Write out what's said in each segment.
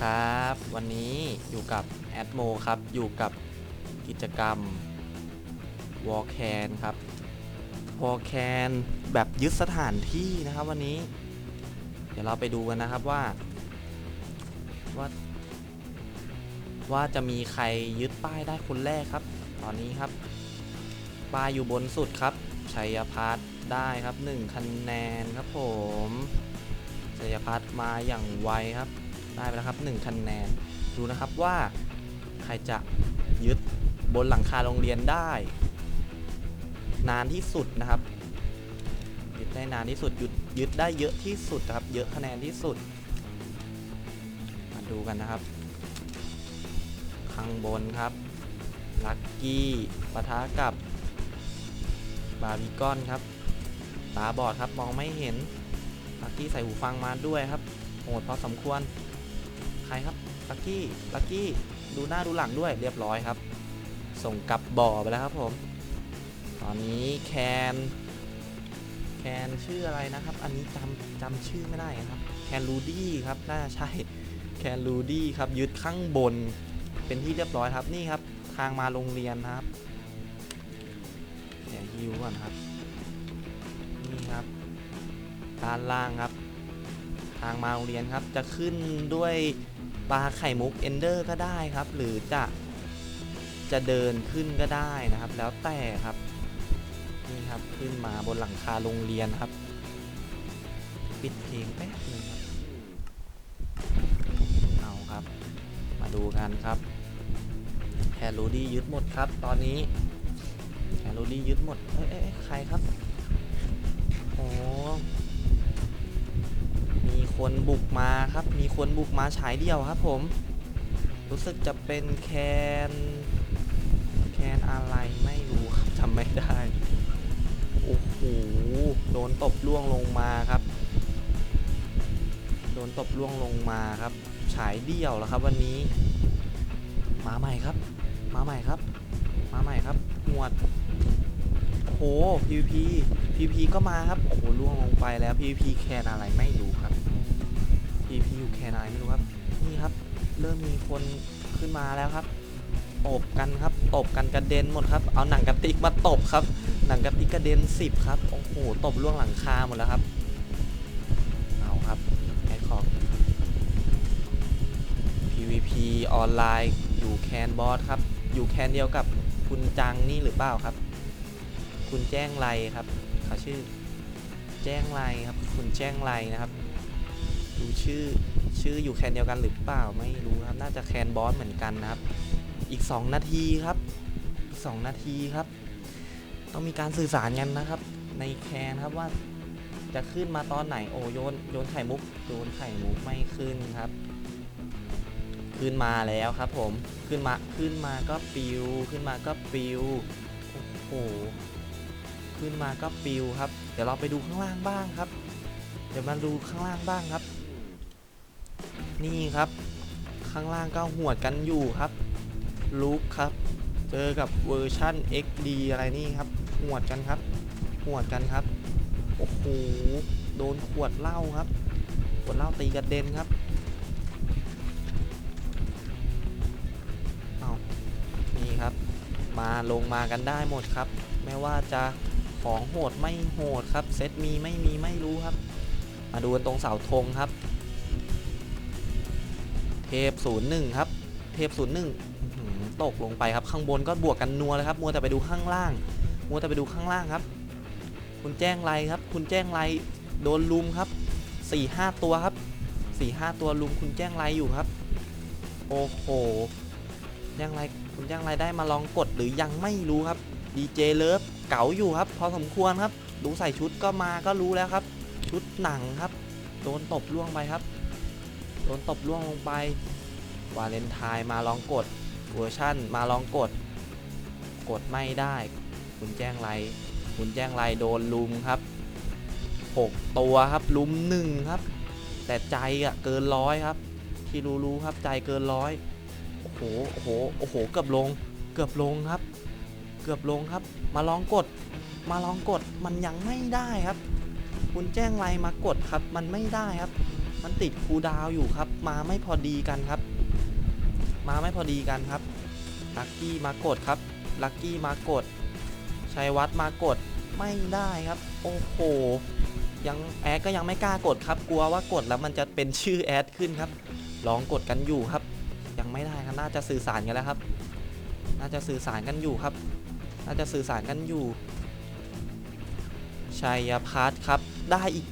ครับ วันนี้อยู่กับแอดโมครับ อยู่กับกิจกรรมวอลแคนครับวอลแคนแบบยึดสถานที่นะครับวันนี้ เดี๋ยวเราไปดูกันนะครับว่า ว่าว่าจะมีใครยึดป้ายได้คนแรกครับ ตอนนี้ครับ ป้ายอยู่บนสุดครับชัยพัฒน์ได้ครับ1คะแนนครับผมชัยพัฒน์มาอย่างไวครับ ได้ไปแล้วครับ1คะแนน ดูนะครับว่า ใครจะยึดบนหลังคาโรงเรียนได้ นานที่สุดนะครับ ยึดได้นานที่สุดยึดยึดได้เยอะที่สุดครับ เยอะคะแนนที่สุด มาดูกันนะครับ ข้างบนครับ ลักกี้ปะทะกับบาร์บีคอนครับ ตาบอดครับมองไม่เห็นลักกี้ใส่หูฟังมาด้วยครับโหดพอสมควร ใครครับลักกี้ลักกี้ดูหน้าดูหลังด้วยเรียบร้อยครับ ส่งกลับบ่อไปแล้วครับผม ตอนนี้แคนแคนชื่ออะไรนะครับ อันนี้จำจำชื่อไม่ได้ครับแคนรูดี้ครับน่าใช่แคนรูดี้ครับยึดข้างบนเป็นที่เรียบร้อยครับนี่ครับ ทางมาโรงเรียนนะครับเดี๋ยวฮิวก่อนครับนี่ครับด้านล่างครับ ทางมาโรงเรียนครับจะขึ้นด้วย ปลาไข่มุกเอนเดอร์ก็ได้ครับ หรือจะจะเดินขึ้นก็ได้นะครับ แล้วแต่ครับนี่ครับขึ้นมาบนหลังคาโรงเรียนครับ ปิดเพลงแป๊บหนึงครับเอาครับ มาดูกันครับแคลรูดี้ยึดหมดครับ ตอนนี้แคลรูดี้ยึดหมดเอ้ยเอ้ยเอ้ยใครครับโอ้ มีคนบุกมาครับ มีคนบุกมาฉายเดียวครับผม รู้สึกจะเป็นแคนแคนอะไรไม่รู้ครับจำไม่ได้ โอ้โห โดนตบล่วงลงมาครับ โดนตบล่วงลงมาครับ ฉายเดี่ยวแล้วครับวันนี้ มาใหม่ครับ มาใหม่ครับ มาใหม่ครับ หมวดโอ้โห PVP PVP ก็มาครับ โอ้โหล่วงลงไปแล้ว PVP แคนอะไรไม่รู้ครับ PVP อยู่แคนไรไม่รู้ครับ นี่ครับ เริ่มมีคนขึ้นมาแล้วครับตบกันครับตบกันกระเด็นหมดครับ เอาหนังกระติกมาตบครับ หนังกระติกกระเด็นสิบครับ โอ้โหตบล่วงหลังคาหมดแล้วครับ เอาครับแอดคอก PVP ออนไลน์อยู่แคนบอสครับ อยู่แคนเดียวกับคุณจังนี่หรือเปล่าครับ คุณแจ้งไรครับเขาชื่อ แจ้งไรครับ คุณแจ้งไรนะครับ ดูชื่อชื่ออยู่แคนเดียวกันหรือเปล่าไม่รู้ครับ น่าจะแคนบอสเหมือนกันนะครับ อีก 2 นาทีครับอีก2นาทีครับ ต้องมีการสื่อสารกันนะครับ ในแคนครับว่าจะขึ้นมาตอนไหนโอโยนโยนไข่มุกโยนไข่มุกไม่ขึ้นครับ ขึ้นมาแล้วครับผมขึ้นมาขึ้นมาก็ปิวขึ้นมาก็ปิวโอ้โหขึ้นมาก็ปิวครับ เดี๋ยวเราไปดูข้างล่างบ้างครับ เดี๋ยวมาดูข้างล่างบ้างครับ นี่ครับ ข้างล่างก็หวดกันอยู่ครับลุกครับ เจอกับเวอร์ชั่น XD อะไรนี่ครับหวดกันครับหวดกันครับ โอ้โห โดนขวดเหล้าครับ ขวดเหล้าตีกระเด็นครับเอานี่ครับ มาลงมากันได้หมดครับ ไม่ว่าจะของโหดไม่โหดครับ เซตมีไม่มีไม่รู้ครับ มาดูกันตรงเสาธงครับ เทพศูนย์หนึ่งครับ เทพศูนย์หนึ่งตกลงไปครับ ข้างบนก็บวกกันนัวเลยครับ มัวแต่ไปดูข้างล่าง มัวแต่ไปดูข้างล่างครับ คุณแจ้งไรครับ คุณแจ้งไรโดนลุมครับสี่ห้าตัวครับสี่ห้าตัวลุมคุณแจ้งไรอยู่ครับ โอ้โหแจ้งไรคุณแจ้งไรได้มาลองกดหรือยังไม่รู้ครับดีเจเลิฟเก๋าอยู่ครับ พอสมควรครับ ดูใส่ชุดก็มาก็รู้แล้วครับ ชุดหนังครับ โดนตบล่วงไปครับ โดนตบล่วงลงไป วาเลนไทน์มาลองกดเวอร์ชั่นมาลองกด กดไม่ได้ คุณแจ้งไร คุณแจ้งไรโดนลุมครับ 6 ตัวครับลุมหนึ่งครับ แต่ใจอะเกินร้อยครับ ที่รู้ๆครับใจเกินร้อยโอ้โหโอ้โหโอ้โหเกือบลง เกือบลงครับ เกือบลงครับ มาลองกด มาลองกดมันยังไม่ได้ครับ คุณแจ้งไรมากดครับมันไม่ได้ครับ มันติดคูดาวอยู่ครับ มาไม่พอดีกันครับ มาไม่พอดีกันครับ ลักกี้มากดครับ ลักกี้มากดชัยวัฒน์มากดไม่ได้ครับ โอ้โห ยังแอดก็ยังไม่กล้ากดครับ กลัวว่ากดแล้วมันจะเป็นชื่อแอดขึ้นครับ ลองกดกันอยู่ครับ ยังไม่ได้ครับ น่าจะสื่อสารกันแล้วครับ น่าจะสื่อสารกันอยู่ครับ น่าจะสื่อสารกันอยู่ชัยพัฒครับ ได้อีก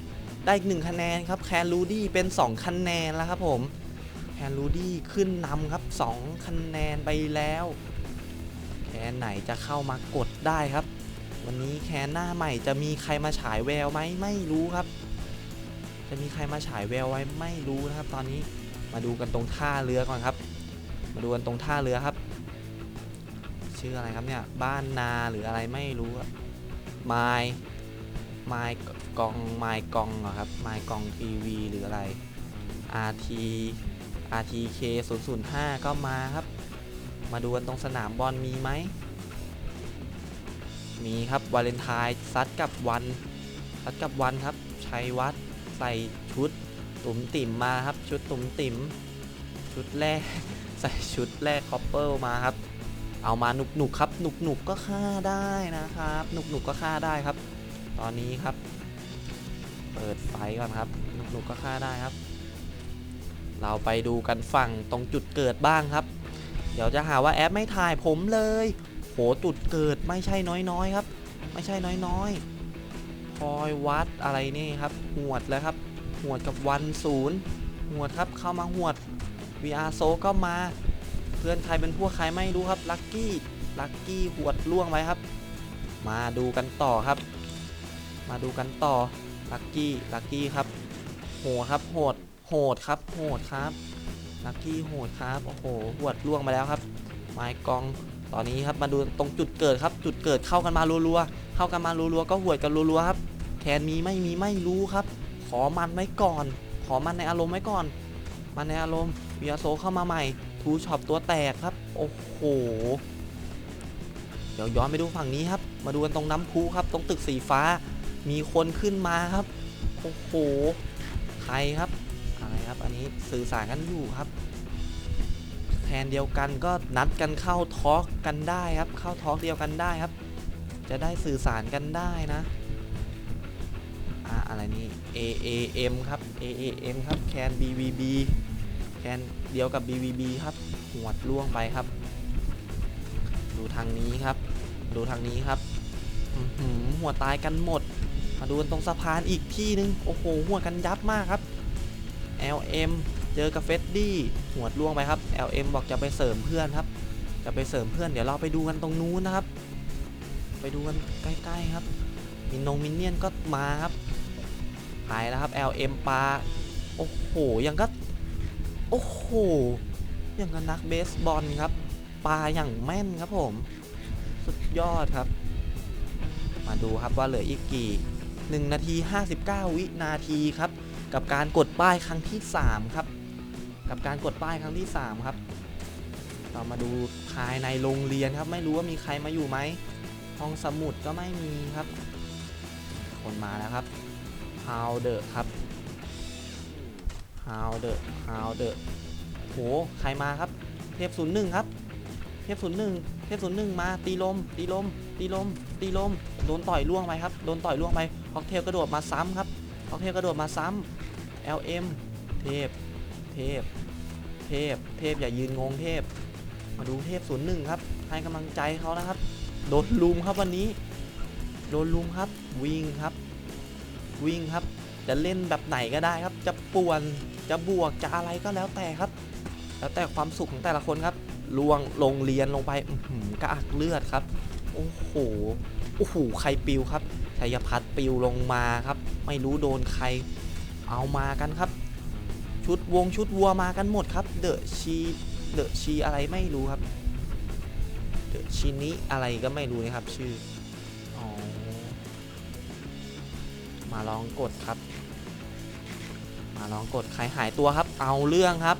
ได้อีกหนึ่งคะแนนครับแคนรูดี้เป็น 2 คะแนนแล้วครับผมแคนรูดี้ขึ้นนำครับ 2 คะแนนไปแล้วแคนไหนจะเข้ามากดได้ครับ วันนี้แคนหน้าใหม่จะมีใครมาฉายแววไหมไม่รู้ครับ จะมีใครมาฉายแววไว้ไม่รู้นะครับ ตอนนี้มาดูกันตรงท่าเรือก่อนครับ มาดูกันตรงท่าเรือครับ ชื่ออะไรครับเนี่ยบ้านนาหรืออะไรไม่รู้อะไมล์ไมล์ กองไมล์กองเหรอครับไมล์กองทีวีหรืออะไร RT RTK 005 ก็มาครับ มาดูกันตรงสนามบอลมีไหม มีครับวาเลนไทน์ซัดกับวันซัดกับวันครับชัยวัฒน์ใส่ชุดตุ่มติ่มมาครับ ชุดตุ่มติ่มชุดแรก ใส่ชุดแรกคอปเปิลมาครับ เอามาหนุกหนุกๆครับหนุกหนุกๆก็ฆ่าได้นะครับหนุกหนุกๆก็ฆ่าได้ครับ ตอนนี้ครับ เปิดไฟก่อนครับหนุกหนุกๆก็ฆ่าได้ครับ เราไปดูกันฝั่งตรงจุดเกิดบ้างครับ เดี๋ยวจะหาว่าแอปไม่ถ่ายผมเลย โหจุดเกิดไม่ใช่น้อยๆครับ ไม่ใช่น้อยๆพอยวัดอะไรนี่ครับ หวดแล้วครับ หวดกับวันศูนย์หวดครับเข้ามาหวด VR โซก็มา เพื่อนใครเป็นพวกใครไม่รู้ครับลักกี้ลักกี้หวดล่วงไปครับ มาดูกันต่อครับ มาดูกันต่อ ลักกี้ลักกี้ครับโหครับโหดโหดครับโหดครับลักกี้โหดครับโอ้โหหวดล่วงไปแล้วครับไม้กองตอนนี้ครับมาดูตรงจุดเกิดครับ จุดเกิดเข้ากันมารัวๆเข้ากันมารัวๆก็หวดกันรัวๆครับแคนมีไม่มีไม่รู้ครับ ขอมันไว้ก่อน ขอมันในอารมณ์ไว้ก่อน มันในอารมณ์เวียโซเข้ามาใหม่ทูช็อปตัวแตกครับโอ้โหเดี๋ยวย้อนไปดูฝั่งนี้ครับ มาดูกันตรงน้ำพุครับ ตรงตึกสีฟ้า มีคนขึ้นมาครับ โอ้โห ใครครับ อะไรครับ อันนี้สื่อสารกันอยู่ครับ แทนเดียวกันก็นัดกันเข้าทอล์กกันได้ครับ เข้าทอล์กเดียวกันได้ครับ จะได้สื่อสารกันได้นะอ่าอะไรนี่ A A M ครับ A A M ครับ แคน B V B แคนเดียวกับ B V B ครับหวดล่วงไปครับ ดูทางนี้ครับ ดูทางนี้ครับ หือหัวตายกันหมด มาดูกันตรงสะพานอีกที่หนึง โอ้โห หัวกันยับมากครับ LM เจอกับเฟดดี้หัวดล่วงไปครับ LM บอกจะไปเสริมเพื่อนครับ จะไปเสริมเพื่อนเดี๋ยวเราไปดูกันตรงนู้นนะครับ ไปดูกันใกล้ๆครับ มินนงมินเนี่ยนก็มาครับหายแล้วครับ LM ปลาโอ้โห ยังก็โอ้โห ยังกับนักเบสบอลครับปลาอย่างแม่นครับผม สุดยอดครับ มาดูครับว่าเหลืออีกกี่ 1 นาที 59 วินาทีครับ กับการกดป้ายครั้งที่ 3 ครับ กับการกดป้ายครั้งที่ 3 ครับ เรามาดูภายในโรงเรียนครับ ไม่รู้ว่ามีใครมาอยู่ไหม ห้องสมุดก็ไม่มีครับ คนมาแล้วครับ How the ครับ How the How the โห ใครมาครับ เทพศูนย์หนึ่งครับ เทพศูนย์หนึ่งเทพศูนย์หนึ่งมาตีลม ตีลม ตีลม ตีลม โดนต่อยล่วงไปครับ โดนต่อยล่วงไป ฮอกเทลกระโดดมาซ้ำครับฮอกเทลกระโดดมาซ้ำ LM เทพ เทพ เทพ เทพอย่ายืนงงเทพ มาดูเทพศูนย์หนึ่งครับ ให้กำลังใจเขานะครับ โดนลุมครับวันนี้ โดนลุมครับ วิ่งครับ วิ่งครับ จะเล่นแบบไหนก็ได้ครับ จะป่วน จะบวก จะอะไรก็แล้วแต่ครับ แล้วแต่ความสุขของแต่ละคนครับลวงลงเรียนลงไปหือกระอักเลือดครับ โอ้โห โอ้โห ใครปิวครับ ชัยพัฒน์ปิวลงมาครับ ไม่รู้โดนใครเอามากันครับ ชุดวงชุดวัวมากันหมดครับ เดอะชีเดอะชีอะไรไม่รู้ครับ เดอะชินิอะไรก็ไม่รู้นะครับชื่ออ๋อมาลองกดครับ มาลองกดใครหายตัวครับ เอาเรื่องครับ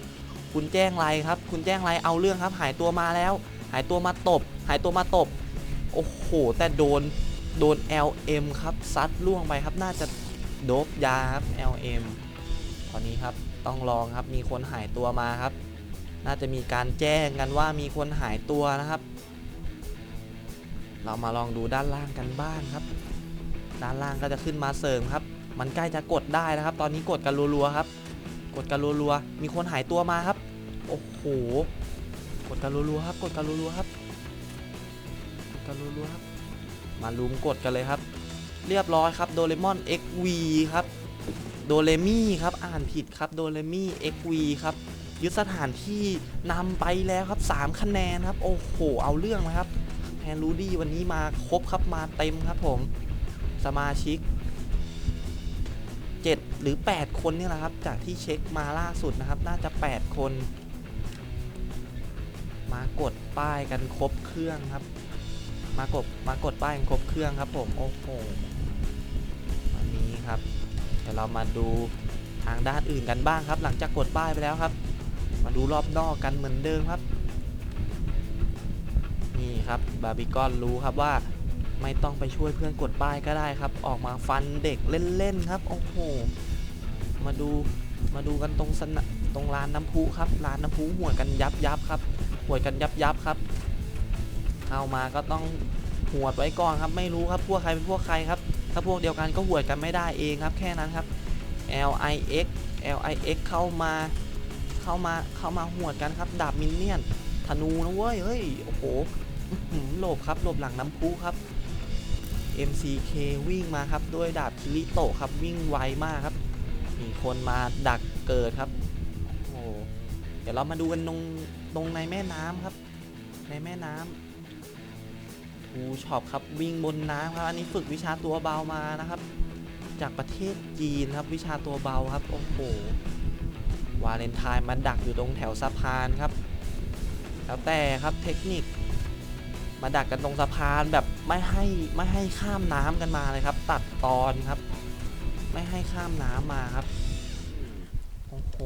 คุณแจ้งไรครับ คุณแจ้งไรเอาเรื่องครับ หายตัวมาแล้ว หายตัวมาตบ หายตัวมาตบ โอ้โห แต่โดน โดน LM ครับซัดล่วงไปครับน่าจะโดบยาครับ LM พอนนี้ครับต้องลองครับมีคนหายตัวมาครับ น่าจะมีการแจ้งกันว่ามีคนหายตัวนะครับ เรามาลองดูด้านล่างกันบ้างครับ ด้านล่างก็จะขึ้นมาเสริมครับ มันใกล้จะกดได้นะครับ ตอนนี้กดกันรัวๆครับ กดกันรัวๆมีคนหายตัวมาครับโอ้โหกดกันรัวๆครับ กดกันรัวๆครับกดกันรัวๆครับ มาลุมกดกันเลยครับ เรียบร้อยครับโดเรมอน XV ครับโดเรมี่ครับอ่านผิดครับโดเรมี่ XV ครับยึดสถานที่นำไปแล้วครับ 3 คะแนนครับ โอ้โห เอาเรื่องนะครับแฮนรูดี้วันนี้มาครบครับมาเต็มครับผมสมาชิก 7 หรือ 8 คนนี่แหละครับ จากที่เช็คมาล่าสุดนะครับ น่าจะ 8 คน มากดป้ายกันครบเครื่องครับ มากดมากดป้ายครบเครื่องครับผมโอ้โหวันนี้ครับเดี๋ยวเรามาดูทางด้านอื่นกันบ้างครับ หลังจากกดป้ายไปแล้วครับ มาดูรอบนอกกันเหมือนเดิมครับ นี่ครับบาร์บีคอนรู้ครับว่าไม่ต้องไปช่วยเพื่อนกดป้ายก็ได้ครับ ออกมาฟันเด็กเล่นๆครับโอ้โหมาดูมาดูกันตรงสนะตรงร้านน้ำพุครับร้านน้ำพุหัวกันยับยับครับหัวกันยับยับครับ เข้ามาก็ต้องหวดไว้ก่อนครับ ไม่รู้ครับพวกใครเป็นพวกใครครับ ถ้าพวกเดียวกันก็หวดกันไม่ได้เองครับ แค่นั้นครับ L I X L I X เข้ามาเข้ามาเข้ามาหวดกันครับ ดาบมินเนี่ยนธนูนะเว้ยเฮ้ยโอ้โหหลบครับหลบหลังน้ำพุครับ MCK วิ่งมาครับด้วยดาบคิริโตครับวิ่งไวมากครับ มีคนมาดักเกิดครับโอ้โหเดี๋ยวเรามาดูกันตรงตรงในแม่น้ำครับ ในแม่น้ำูช็อปครับวิ่งบนน้ำครับ อันนี้ฝึกวิชาตัวเบามานะครับ จากประเทศจีนครับวิชาตัวเบาครับโอ้โหวาเลนไทน์มาดักอยู่ตรงแถวสะพานครับ แล้วแต่ครับเทคนิค มาดักกันตรงสะพานแบบไม่ให้ไม่ให้ข้ามน้ำกันมาเลยครับ ตัดตอนครับ ไม่ให้ข้ามน้ำมาครับโอ้โห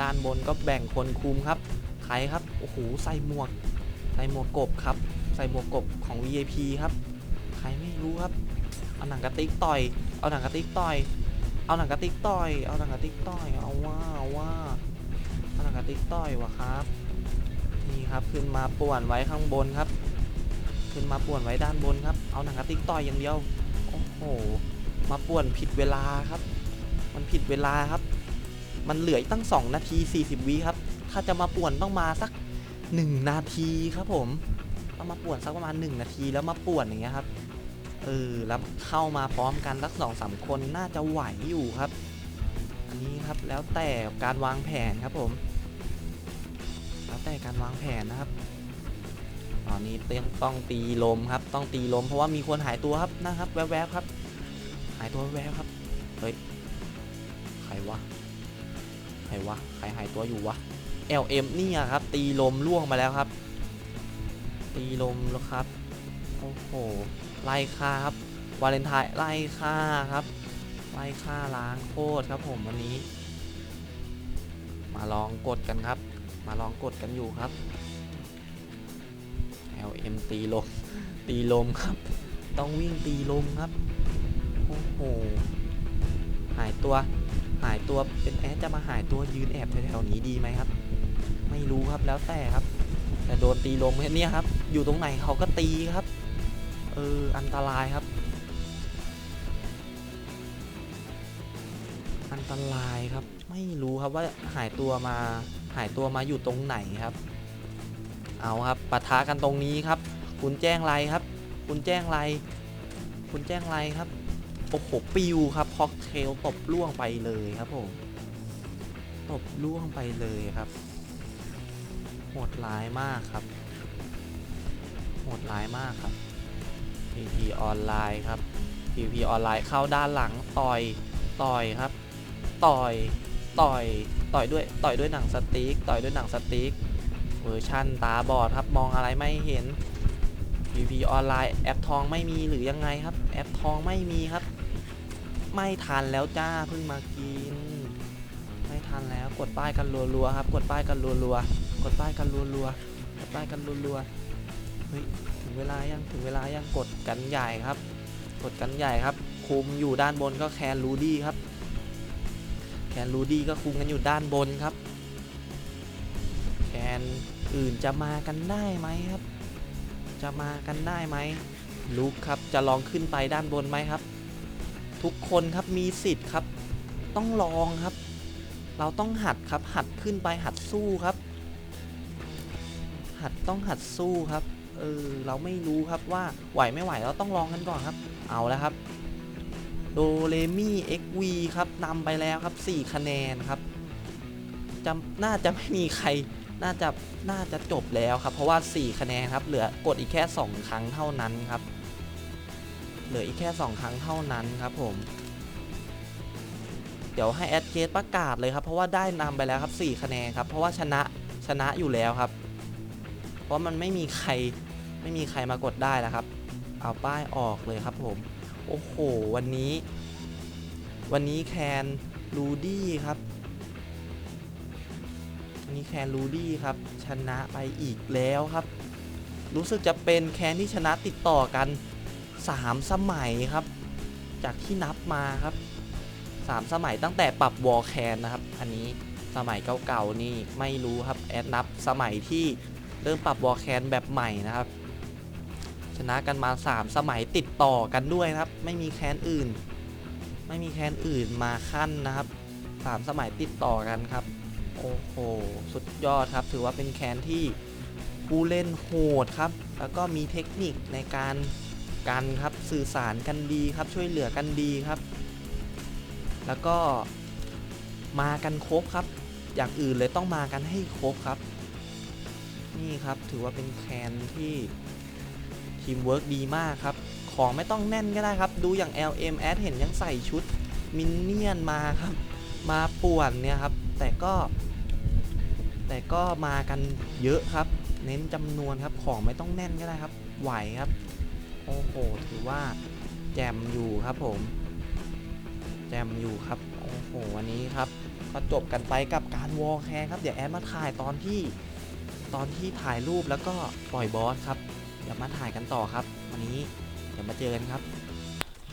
ด้านบนก็แบ่งคนคุมครับ ใครครับโอ้โหใส่หมวกใส่หมวกกบครับ ส่หมวกกบของ VIP ครับ ใครไม่รู้ครับ เอาหนังกระติกต่อย เอาหนังกระติกต่อย เอาหนังกระติกต่อย เอาหนังกระติกต่อย เอาว่าเอาว่าเอาหนังกระติกต่อยวะครับ นี่ครับขึ้นมาป่วนไว้ข้างบนครับ ขึ้นมาป่วนไว้ด้านบนครับ เอาหนังกระติกต่อยอย่างเดียว โอ้โห มาป่วนผิดเวลาครับ มันผิดเวลาครับ มันเหลืออีกตั้ง 2 นาที 40วิครับ ถ้าจะมาป่วนต้องมาสัก 1 นาทีครับผม ต้องมาป่วนสักประมาณ 1 นาทีแล้วมาป่วนอย่างเงี้ยครับเออแล้วเข้ามาพร้อมกันสักสองสามคนน่าจะไหวอยู่ครับ อันนี้ครับแล้วแต่การวางแผนครับผม แล้วแต่การวางแผนนะครับตอนนี้ต้องต้องตีลมครับ ต้องตีลมเพราะว่ามีคนหายตัวครับนะครับ แวบๆครับ หายตัวแวบๆครับเฮ้ยใครวะใครวะใครหายตัวอยู่วะ LM เนี่ยครับ ตีลมล่วงมาแล้วครับ ตีลมแล้วครับ โอ้โห ไล่ฆ่าครับ วาเลนไทน์ไล่ฆ่าครับ ไล่ฆ่าล้างโคตรครับผมวันนี้ มาลองกดกันครับ มาลองกดกันอยู่ครับ LM ตีลม ตีลมครับ ต้องวิ่งตีลมครับ โอ้โห หายตัว หายตัว เป็นแอดจะมาหายตัวยืนแอบแถวๆนี้ดีไหมครับ ไม่รู้ครับ แล้วแต่ครับ แต่โดนตีลมเนี่ยครับ อยู่ตรงไหนเขาก็ตีครับ เออ อันตรายครับ อันตรายครับ ไม่รู้ครับว่าหายตัวมา หายตัวมาอยู่ตรงไหนครับ เอาครับปะทะกันตรงนี้ครับ คุณแจ้งไรครับ คุณแจ้งไร คุณแจ้งไรครับ โอ้โห ปิวครับ ค็อกเทลตบล่วงไปเลยครับผม ตบล่วงไปเลยครับ โหดร้ายมากครับ ดร้ายมากครับ PVP ออนไลน์ครับ PVP ออนไลน์เข้าด้านหลังต่อยต่อยครับ ต่อยต่อยต่อยด้วยต่อยด้วยหนังสติ๊กต่อยด้วยหนังสติ๊กเวอร์ชั่นตาบอดครับมองอะไรไม่เห็น PVP ออนไลน์แอปทองไม่มีหรือยังไงครับ แอปทองไม่มีครับ ไม่ทันแล้วจ้าเพิ่งมากิน ไม่ทันแล้วกดป้ายกันรัวๆครับ กดป้ายกันรัวๆกดป้ายกันรัวๆกดป้ายกันรัวๆ เฮ้ยถึงเวลายังถึงเวลายังกดกันใหญ่ครับ กดกันใหญ่ครับ คุมอยู่ด้านบนก็แคนรูดี้ครับ แคนรูดี้ก็คุมกันอยู่ด้านบนครับ แคนอื่นจะมากันได้ไหมครับ จะมากันได้ไหมลุกครับจะลองขึ้นไปด้านบนไหมครับ ทุกคนครับมีสิทธิ์ครับ ต้องลองครับ เราต้องหัดครับหัดขึ้นไปหัดสู้ครับ หัดต้องหัดสู้ครับ เออเราไม่รู้ครับว่าไหวไม่ไหวเราต้องลองกันก่อนครับ เอาแล้วครับโดเรมี่เอ็กวีครับนำไปแล้วครับ 4 คะแนนครับจำน่าจะไม่มีใครน่าจะน่าจะจบแล้วครับ เพราะว่า 4 คะแนนครับ เหลือกดอีกแค่ 2 ครั้งเท่านั้นครับ เหลืออีกแค่ 2 ครั้งเท่านั้นครับผม เดี๋ยวให้แอดเกตประกาศเลยครับ เพราะว่าได้นำไปแล้วครับ 4 คะแนนครับ เพราะว่าชนะชนะอยู่แล้วครับ เพราะมันไม่มีใคร ไม่มีใครมากดได้แล้วครับ เอาป้ายออกเลยครับผม โอ้โห วันนี้ วันนี้แคนรูดี้ครับวันนี้แคนรูดี้ครับ ชนะไปอีกแล้วครับ รู้สึกจะเป็นแคนที่ชนะติดต่อกัน 3 สมัยครับ จากที่นับมาครับ 3 สมัยตั้งแต่ปรับวอลแคนนะครับ อันนี้สมัยเก่าๆนี่ไม่รู้ครับ แอดนับสมัยที่เริ่มปรับวอลแคนแบบใหม่นะครับ ชนะกันมา 3 สมัยติดต่อกันด้วยนะครับ ไม่มีแคนอื่น ไม่มีแคนอื่นมาขั้นนะครับ 3 สมัยติดต่อกันครับ โอ้โห สุดยอดครับ ถือว่าเป็นแคนที่ผู้เล่นโหดครับ แล้วก็มีเทคนิคในการกันครับ สื่อสารกันดีครับ ช่วยเหลือกันดีครับ แล้วก็มากันครบครับ อย่างอื่นเลยต้องมากันให้ครบครับ นี่ครับถือว่าเป็นแคนที่ ทีมเวิร์กดีมากครับ ของไม่ต้องแน่นก็ได้ครับ ดูอย่าง LM แอดเห็นยังใส่ชุดมินเนี่ยนมาครับ มาป่วนเนี่ยครับ แต่ก็ แต่ก็มากันเยอะครับ เน้นจำนวนครับ ของไม่ต้องแน่นก็ได้ครับ ไหวครับ โอ้โห ถือว่าแจมอยู่ครับผม แจมอยู่ครับ โอ้โห วันนี้ครับ ก็จบกันไปกับการวอลแคร์ครับ เดี๋ยวแอดมาถ่ายตอนที่ตอนที่ถ่ายรูปแล้วก็ปล่อยบอสครับ ยวมาถ่ายกันต่อครับ วันนี้เดี๋ยวมาเจอกันครับ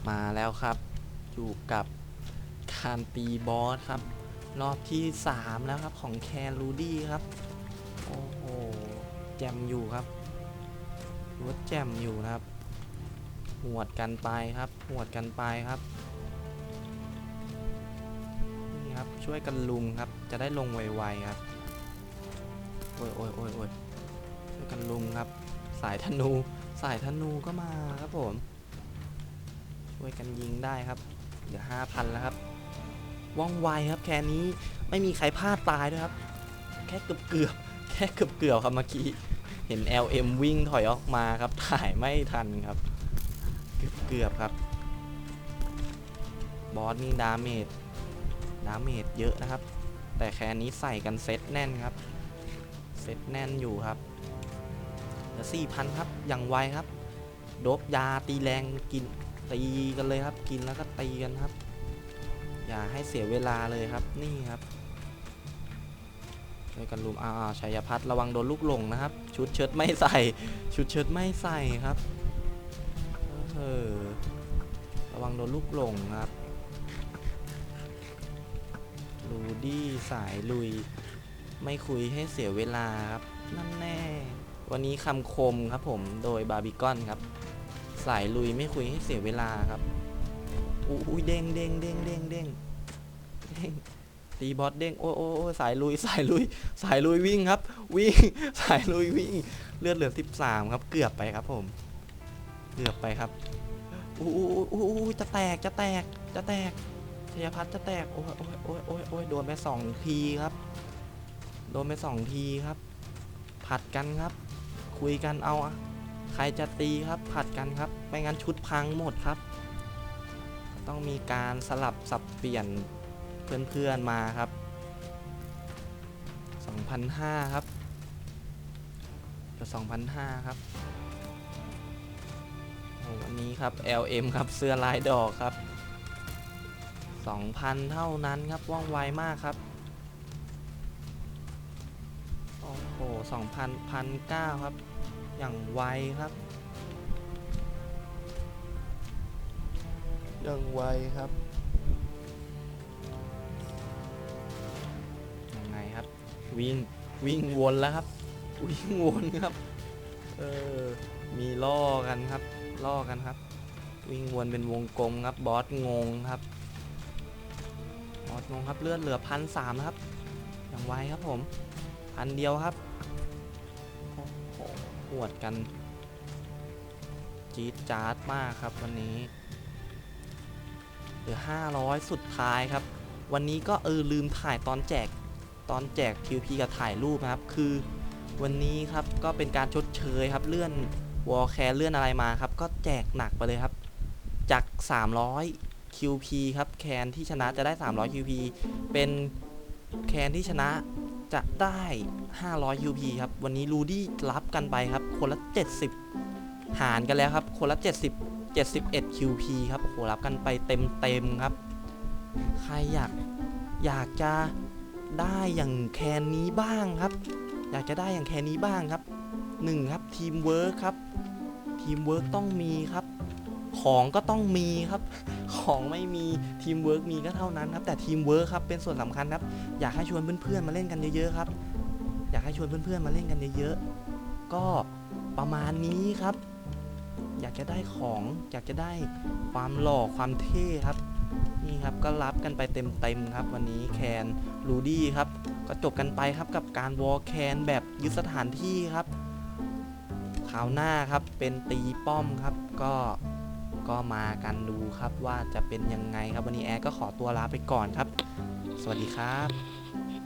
มาแล้วครับอยู่กับการตีบอสครับ รอบที่ 3 แล้วครับของแคนรูดี้ครับ โอ้โหแจมอยู่ครับรถแจมอยู่นะครับหวดกันไปครับหวดกันไปครับนี่ครับช่วยกันลุมครับ จะได้ลงไวๆครับโอ้ยโอ้ยโอ้ยโอ้ยช่วยกันลุมครับ สายธนูสายธนูก็มาครับผม ช่วยกันยิงได้ครับเดี๋ยวห้าพันแล้วครับว่องไวครับ แค่นี้ไม่มีใครพลาดตายด้วยครับ แค่เกือบเกือบแค่เกือบเกือบครับเมื่อกี้เห็น LM วิ่งถอยออกมาครับ ถ่ายไม่ทันครับ เกือบเกือบครับ บอสนี่ดาเมจดาเมจเยอะนะครับ แต่แค่นี้ใส่กันเซตแน่นครับ เซตแน่นอยู่ครับ ลือสี่พันครับอย่างไวครับโดบยาตีแรงกินตีกันเลยครับ กินแล้วก็ตีกันครับ อย่าให้เสียเวลาเลยครับนี่ครับช่วยกันลุมอ้าวชัยพัฒน์ระวังโดนลูกหลงนะครับ ชุดเชิ้ตไม่ใส่ ชุดเชิ้ตไม่ใส่ครับเออระวังโดนลูกหลงครับลูดี้สายลุย ไม่คุยให้เสียเวลาครับ นั่นแน่ วันนี้คำคมครับผมโดยบาร์บีคอนครับ สายลุยไม่คุยให้เสียเวลาครับอุ้ยเด้งเด้งเด้งเด้งเด้งเด้งตีบอสเด้งโอ้โอ้โอ้สายลุยสายลุย สายลุยวิ่งครับ วิ่งสายลุยวิ่ง เลือดเหลือ13ครับ เกือบไปครับผม เกือบไปครับอู้อู้อู้อู้จะแตกจะแตกจะแตกชัยพัฒน์จะแตกโอ้ยโอ้ยโอ้ยโอ้ยโอ้ยโดนไปสองทีครับ โดนไปสองทีครับ ผัดกันครับ คุยกันเอาใครจะตีครับผัดกันครับ ไม่งั้นชุดพังหมดครับ ต้องมีการสลับสับเปลี่ยนเพื่อนๆมาครับ2,500ครับกับ2,500ครับวันนี้ครับ LM ครับเสื้อลายดอกครับ 2,000 เท่านั้นครับว่องไวมากครับ โอ้โหสองพับ นพันเก้าครับอย่างไวครับ อย่างไวครับ วิ่งวิ่งวนแล้วครับ วิ่งวนครับ เออ มีล่อกันครับ ล่อกันครับ วิ่งวนเป็นวงกลมครับ บอสงงครับ บอสงงครับ เลือดเหลือพันสามครับ อย่างไวครับผม พันเดียวครับโอ้โหวดกัน จี๊ดจ๊าดมากครับวันนี้ เหลือ 500 สุดท้ายครับ วันนี้ก็เออลืมถ่ายตอนแจกตอนแจก QP กับถ่ายรูปนะครับ คือวันนี้ครับก็เป็นการชดเชยครับ เลื่อนวอลแคร์เลื่อนอะไรมาครับ ก็แจกหนักไปเลยครับ จาก 300 QP ครับ แคนที่ชนะจะได้ 300 QP เป็นแคนที่ชนะ จะได้ 500 QP ครับ วันนี้รูดี้รับกันไปครับ คนละ 70 หารกันแล้วครับ คนละ 70 71 QP ครับ โห รับกันไปเต็มเต็มครับ ใครอยากอยากจะได้อย่างแคนนี้บ้างครับ อยากจะได้อย่างแคนนี้บ้างครับหนึ่งครับทีมเวิร์คครับ ทีมเวิร์กต้องมีครับ ของก็ต้องมีครับ ของไม่มีทีมเวิร์กมีก็เท่านั้นครับ แต่ทีมเวิร์คครับเป็นส่วนสำคัญครับ อยากให้ชวนเพื่อนๆมาเล่นกันเยอะๆครับ อยากให้ชวนเพื่อนๆมาเล่นกันเยอะๆก็ประมาณนี้ครับ อยากจะได้ของอยากจะได้ความหล่อความเท่ครับนี่ครับก็รับกันไปเต็มๆครับ วันนี้แคนรูดี้ครับก็จบกันไปครับกับการวอลแคนแบบยึดสถานที่ครับคราวหน้าครับเป็นตีป้อมครับก็ ก็มากันดูครับว่าจะเป็นยังไงครับวันนี้แอร์ก็ขอตัวลาไปก่อนครับ สวัสดีครับ